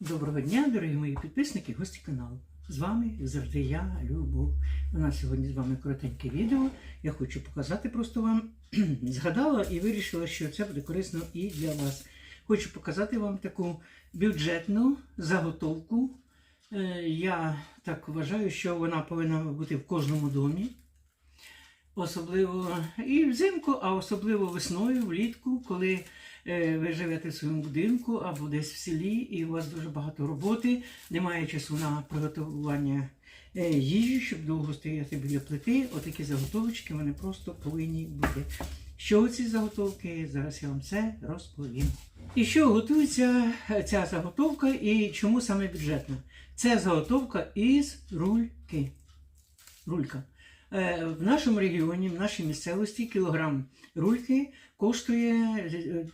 Доброго дня, дорогі мої підписники, гості каналу. З вами завжди я, Любов. У нас сьогодні з вами коротеньке відео. Я хочу показати просто вам. Згадала і вирішила, що це буде корисно і для вас. Хочу показати вам таку бюджетну заготовку. Е, Я так вважаю, що вона повинна бути в кожному домі. Особливо і взимку, а особливо весною, влітку, коли е, ви живете в своєму будинку або десь в селі, і у вас дуже багато роботи, немає часу на приготування е, їжі, щоб довго стояти біля плити. Отакі заготовочки вони просто повинні бути. Що ці заготовки? Зараз я вам це розповім. І що готується ця заготовка і чому саме бюджетна? Це заготовка із рульки. Рулька. Е, В нашому регіоні, в нашій місцевості, кілограм рульки коштує е,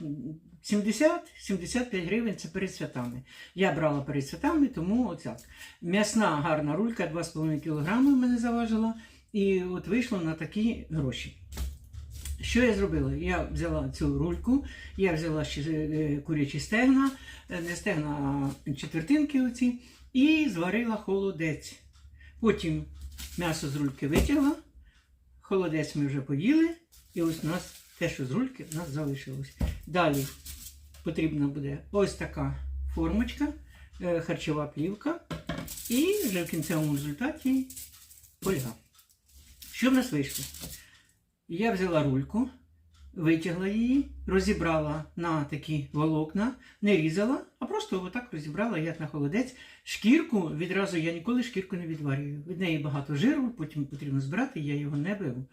70-75 гривень це перед святами. Я брала перед святами, тому оцяк. М'ясна гарна рулька 2,5 кг мене заважила, і от вийшло на такі гроші. Що я зробила? Я взяла цю рульку, я взяла е, курячі стегна, е, не стегна, а четвертинки оці, і зварила холодець. Потім м'ясо з рульки витягла, холодець ми вже поїли, і ось у нас те, що з рульки, у нас залишилось. Далі потрібна буде ось така формочка, е, харчова плівка, і вже в кінцевому результаті фольга. Що в нас вийшло? Я взяла рульку, витягла її, розібрала на такі волокна, не різала, а просто отак розібрала, як на холодець. Шкірку відразу я ніколи шкірку не відварюю. Від неї багато жиру, потім потрібно збирати, я його не беру.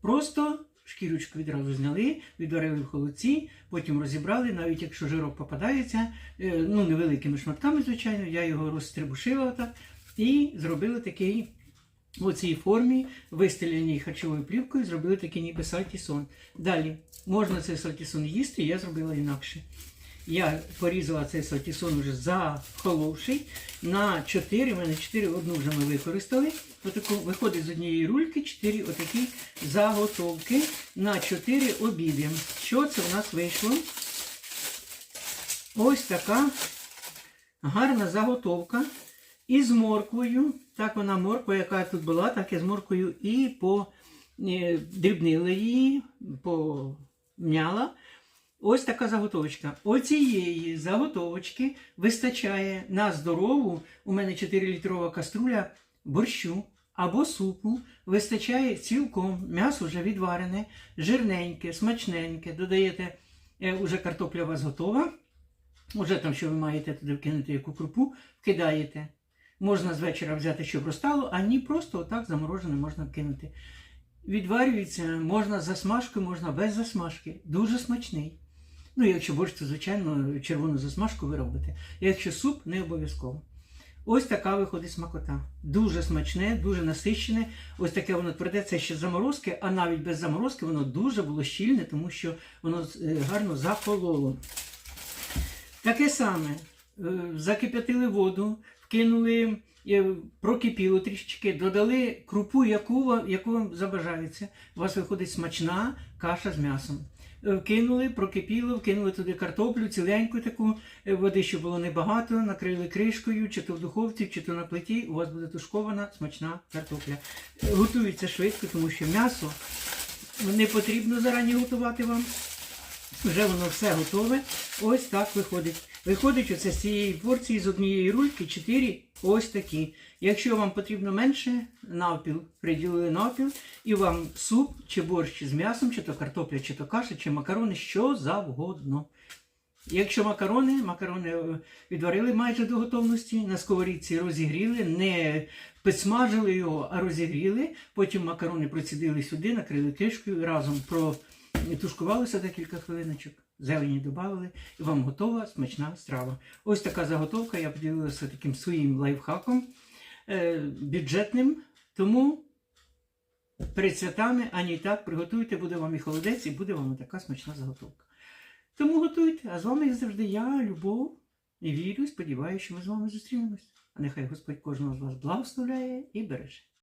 Просто шкірочку відразу зняли, відварили в холодці, потім розібрали, навіть якщо жирок попадається, е, ну невеликими шматками, звичайно, я його розстрибушила отак і зробила такий у цій формі, вистеленій харчовою плівкою, зробили такий ніби сальтісон. Далі можна цей сальтісон їсти, я зробила інакше. Я порізала цей сальтісон вже захоловший на 4, в мене 4, одну вже ми використали. Отаку, виходить з однієї рульки 4 отакі заготовки на 4 обіди. Що це у нас вийшло? Ось така гарна заготовка із морквою. Так вона морква, яка тут була, так і з морквою і подрібнила її, помняла. Ось така заготовочка. Оцієї заготовочки вистачає на здорову, у мене 4-літрова каструля борщу або супу. Вистачає цілком, м'ясо вже відварене, жирненьке, смачненьке. Додаєте, е, уже картопля у вас готова. Уже там, що ви маєте туди вкинути яку крупу, вкидаєте. Можна з вечора взяти, щоб розтало, а ні, просто отак заморожене можна вкинути. Відварюється, можна з засмажкою, можна без засмажки. Дуже смачний. Ну, якщо борщ, то, звичайно, червону засмажку ви робите. Якщо суп, не обов'язково. Ось така виходить смакота. Дуже смачне, дуже насищене. Ось таке воно тверде, це ще заморозки, а навіть без заморозки воно дуже було щільне, тому що воно е, гарно захололо. Таке саме. е, Закип'ятили воду, вкинули, е, прокипіло трішечки, додали крупу, яку, яку вам забажається. У вас виходить смачна каша з м'ясом. Е, Вкинули, прокипіло, вкинули туди картоплю, ціленьку таку, е, води, щоб було небагато, накрили кришкою, чи то в духовці, чи то на плиті. У вас буде тушкована смачна картопля. Е, Готується швидко, тому що м'ясо не потрібно зарані готувати вам. Вже воно все готове. Ось так виходить. Виходить оце з цієї порції з однієї рульки 4 ось такі. Якщо вам потрібно менше, навпіл приділили навпіл, і вам суп чи борщ з м'ясом, чи то картопля, чи то каша, чи макарони, що завгодно. Якщо макарони, макарони е, відварили майже до готовності, на сковорідці розігріли, не підсмажили його, а розігріли. Потім макарони процідили сюди, накрили кришкою, разом протушкувалися декілька хвилиночок, зелені додали, і вам готова смачна страва. Ось така заготовка, я поділилася таким своїм лайфхаком е, бюджетним. Тому перед святами, ані так, приготуйте, буде вам і холодець, і буде вам така смачна заготовка. Тому готуйте. А з вами, як завжди, я, Любов, і вірю, сподіваюся, що ми з вами зустрінемось. А нехай Господь кожного з вас благословляє і береже.